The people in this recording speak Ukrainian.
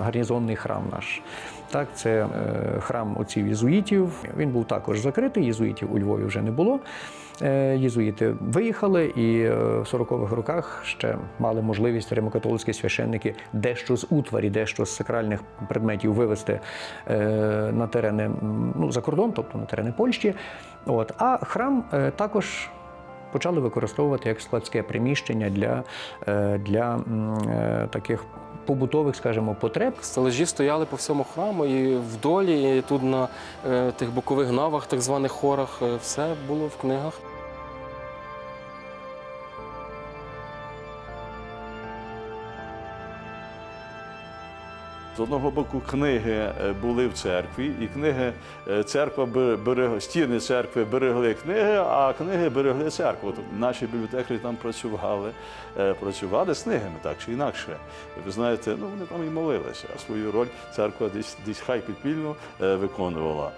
гарнізонний храм наш. Так, це е, храм отців єзуїтів. Він був також закритий. Єзуїтів у Львові вже не було. Е, Єзуїти виїхали, і е, в 40-х роках ще мали можливість римокатолицькі священники дещо з утварі, дещо з сакральних предметів вивезти на терени ну, за кордон, тобто на терени Польщі. От. А храм також почали використовувати як складське приміщення для, для таких побутових, скажімо, потреб. Стележі стояли по всьому храму, і вдолі, і тут на е, тих бокових навах, так званих хорах, е, все було в книгах. З одного боку, книги е, були в церкві, і книги е, церква бе- берегла, стіни церкви берегли книги, а книги берегли церкву. Наші бібліотекарі там працювали, е, працювали з книгами, так чи інакше. Ви знаєте, ну вони там і молилися, а свою роль церква десь десь хай підпільно виконувала.